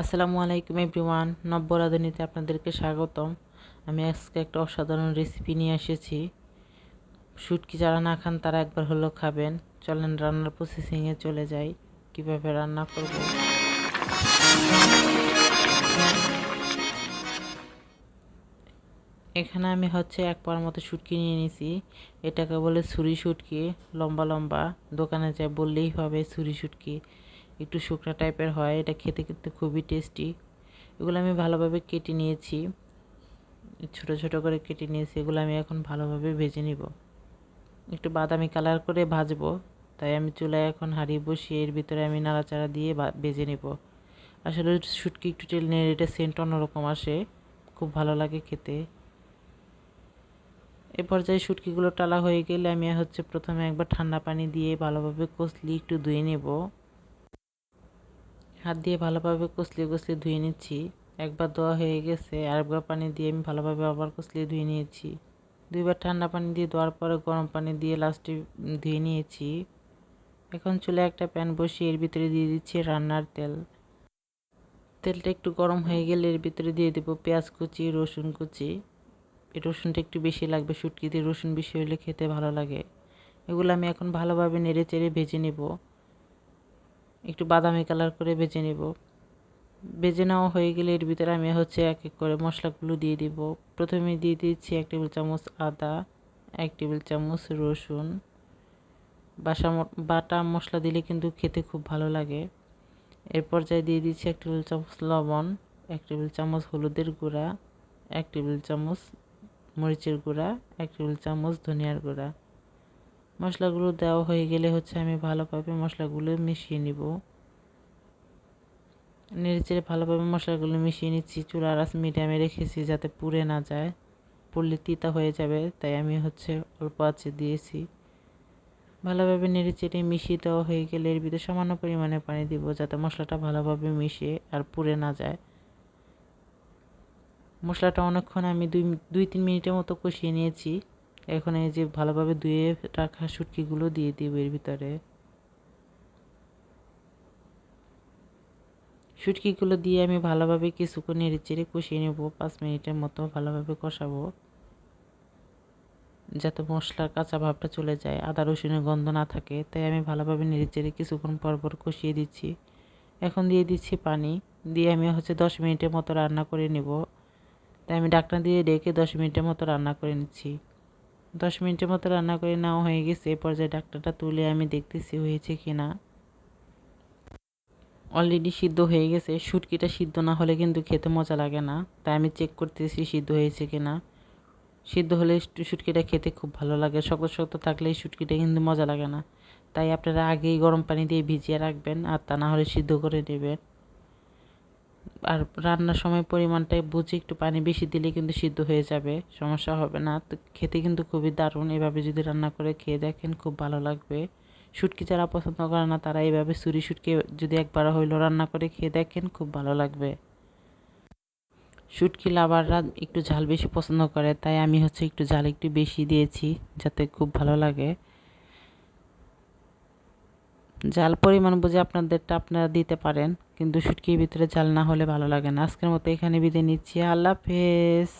আসসালামু আলাইকুম এভরিওয়ান নব্য রাঁধুনিতে আপনাদেরকে স্বাগতম। আমি আজকে একটা অসাধারণ রেসিপি নিয়ে এসেছি। শুটকি যারা না খান তারা একবার হলেও খাবেন। চলেন রান্নার প্রসেসিংয়ে চলে যাই। কীভাবে রান্না করব? এখানে আমি হচ্ছে এক পাওয়ার মতো শুটকি নিয়ে নিছি। এটাকে বলে ছুরি শুটকি। লম্বা লম্বা। দোকানে যায় বললেই হবে ছুরি শুটকি। একটু শুকনা টাইপের হয়, এটা খেতে কিন্তু খুবই টেস্টি এগুলো আমি ভালোভাবে কেটে নিয়েছি। ছোট ছোট করে কেটে নিয়েছি, এগুলো আমি এখন ভালোভাবে ভেজে নিব। একটু বাদামি কালার করে ভাজবো, তাই আমি চুলায় এখন হাঁড়িয়ে বসিয়ে এর ভিতরে আমি নাড়াচাড়া দিয়ে ভেজে নেব। আসলে শুটকি একটু তেল নিয়ে এটা সেন্ট অন্যরকম আসে, খুব ভালো লাগে খেতে। এ পর্যায়ে শুটকিগুলো টালা হয়ে গেলে আমি হচ্ছে প্রথমে একবার ঠান্ডা পানি দিয়ে ভালোভাবে কষলি একটু ধুয়ে নেব। হাত দিয়ে ভালোভাবে কষলিয়ে কষলিয়ে ধুয়ে নিচ্ছি। একবার ধোয়া হয়ে গেছে, আরেকবার পানি দিয়ে আমি ভালোভাবে আবার কষলিয়ে ধুয়ে নিয়েছি। দুইবার ঠান্ডা পানি দিয়ে ধোয়ার পরে গরম পানি দিয়ে লাস্টে ধুয়ে নিয়েছি। এখন চুলে একটা প্যান বসিয়ে এর ভিতরে দিয়ে দিচ্ছি রান্নার তেল। তেলটা একটু গরম হয়ে গেলে এর ভিতরে দিয়ে দেবো পেঁয়াজ কুচি, রসুন কুচি। রসুনটা একটু বেশি লাগবে শুটকিতে রসুন বেশি হলে খেতে ভালো লাগে। এগুলো আমি এখন ভালোভাবে নেড়ে চেড়ে ভেজে নেব। একটু বাদামি কালার করে ভেজে নেব। ভেজে নেওয়া হয়ে গেলে এর ভিতরে আমি হচ্ছে এক এক করে মশলাগুলো দিয়ে দিব। প্রথমে দিয়ে দিচ্ছি এক টেবিল চামচ আদা, এক টেবিল চামচ রসুন। বাসা বাটা মশলা দিলে কিন্তু খেতে খুব ভালো লাগে। এর পর্যায়ে দিয়ে দিচ্ছি এক টেবিল চামচ লবণ, এক টেবিল চামচ হলুদের গুঁড়া, এক টেবিল চামচ মরিচের গুঁড়া, এক টেবিল চামচ ধনিয়ার গুঁড়া। মশলাগুলো দেওয়া হয়ে গেলে হচ্ছে আমি ভালোভাবে মশলাগুলো মিশিয়ে নিব। নেড়েচেড়ে ভালোভাবে মশলাগুলো মিশিয়ে নিচ্ছি। চুলার আঁচ মিডিয়ামে রেখেছি যাতে পুড়ে না যায়। পুড়লে তিতা হয়ে যাবে, তাই আমি হচ্ছে অল্প আঁচে দিয়েছি। ভালোভাবে নেড়ে চেড়ে মিশিয়ে দেওয়া হয়ে গেলে এর ভিতরে সামান্য পরিমাণে পানি দিব যাতে মশলাটা ভালোভাবে মিশে আর পুড়ে না যায়। মশলাটা অনেকক্ষণ আমি দুই দুই, তিন মিনিটের মতো কষিয়ে নিয়েছি। এখন এই যে ভালোভাবে ধুয়ে রাখা শুটকিগুলো দিয়ে দিব এর ভিতরে। শুটকিগুলো দিয়ে আমি ভালোভাবে কিছুক্ষণ নেড়ে চেড়ে কষিয়ে নেব, পাঁচ মিনিটের মতো ভালোভাবে কষাবো। যাতে মশলার কাঁচা ভাবটা চলে যায়, আদা রসুনের গন্ধ না থাকে, তাই আমি ভালোভাবে নেড়ে চেড়ে কিছুক্ষণ পর পর কষিয়ে দিচ্ছি। এখন দিয়ে দিচ্ছি পানি, দিয়ে আমি হচ্ছে দশ মিনিটের মতো রান্না করে নেব। তাই আমি ডাকনা দিয়ে ডেকে দশ মিনিটের মতো রান্না করে নিচ্ছি। দশ মিনিটের মতো রান্না করে নেওয়া হয়ে গেছে। এ পর্যায়ে ডাক্তারটা তুলে আমি দেখতেছি হয়েছে কি না অলরেডি সিদ্ধ হয়ে গেছে। শুটকিটা সিদ্ধ না হলে কিন্তু খেতে মজা লাগে না। তাই আমি চেক করতেছি সিদ্ধ হয়েছে কি না সিদ্ধ হলে শুটকিটা খেতে খুব ভালো লাগে। শক্ত শক্ত থাকলে শুটকিটা কিন্তু মজা লাগে না। তাই আপনারা আগেই গরম পানি দিয়ে ভিজিয়ে রাখবেন আর তা না হলে সিদ্ধ করে নেবেন। আর রান্নার সময় পরিমাণটা বুঝে একটু পানি বেশি দিলে কিন্তু সিদ্ধ হয়ে যাবে, সমস্যা হবে না। তো খেতে কিন্তু খুবই দারুণ। এভাবে যদি রান্না করে খেয়ে দেখেন খুব ভালো লাগবে। শুটকি যারা পছন্দ করে না, তারা এইভাবে চুরি শুটকি যদি একবার হইল রান্না করে খেয়ে দেখেন খুব ভালো লাগবে। শুটকি লাভাররা একটু ঝাল বেশি পছন্দ করে, তাই আমি হচ্ছে একটু ঝাল একটু বেশি দিয়েছি, যাতে খুব ভালো লাগে। জাল পরিমাণ বুঝে আপনাদেরটা আপনারা দিতে পারেন, কিন্তু শুটকির ভিতরে জাল না হলে ভালো লাগে না। আজকের মতো এখানে বিদায় নিচ্ছি। আল্লাহ হাফেজ।